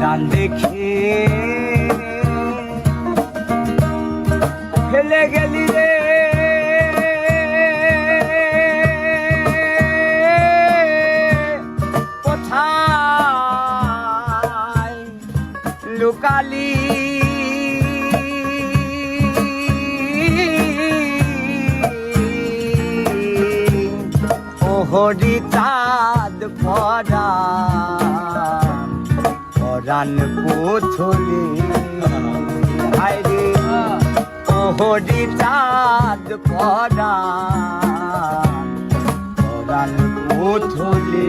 ডান দেখে। ফেলে গেলি রে। কোথায় লুকালি? ওহরি চাঁদ পরা পরাণ পুথলি আইরে ওহরি চাঁদ পরা পরাণ পুথলি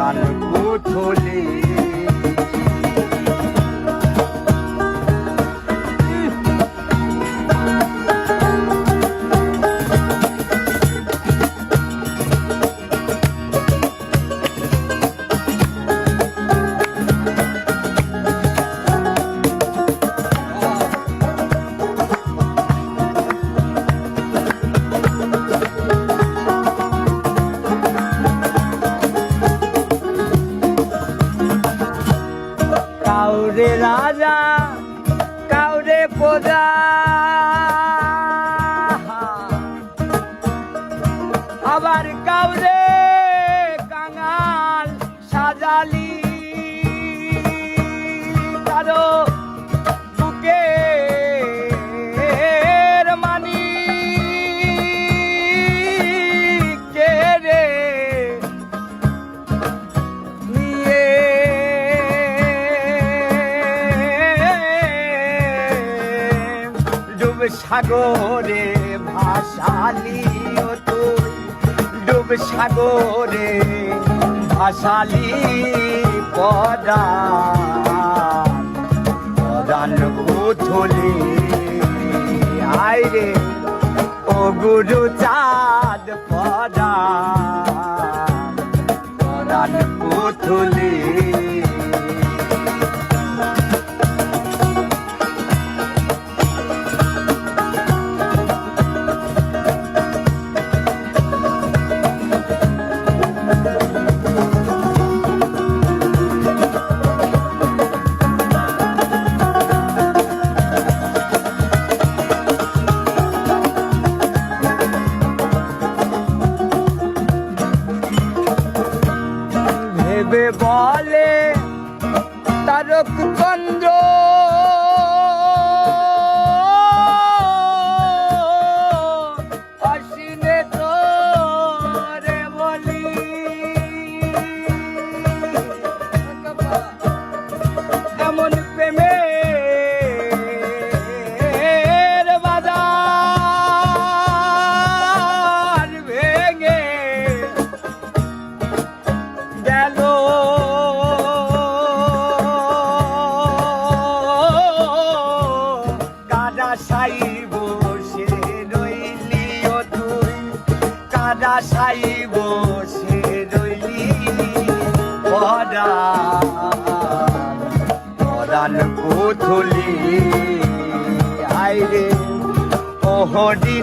গান পুতুলি আবার কাউরে কাঙাল সাজালি। কারও বুকে মানি। কে রে নিয়ে? ডুব সাগরে ভাসালি সাগরে ভাসালি পদা। পদান পুথলি আইরে ও গুরু চাঁদ পদা। পদান ভেবে বলে তারক চন্দ্র আশাই বসে রইলি। পড়া পরাণ পুতুলি। আইরে ওহরি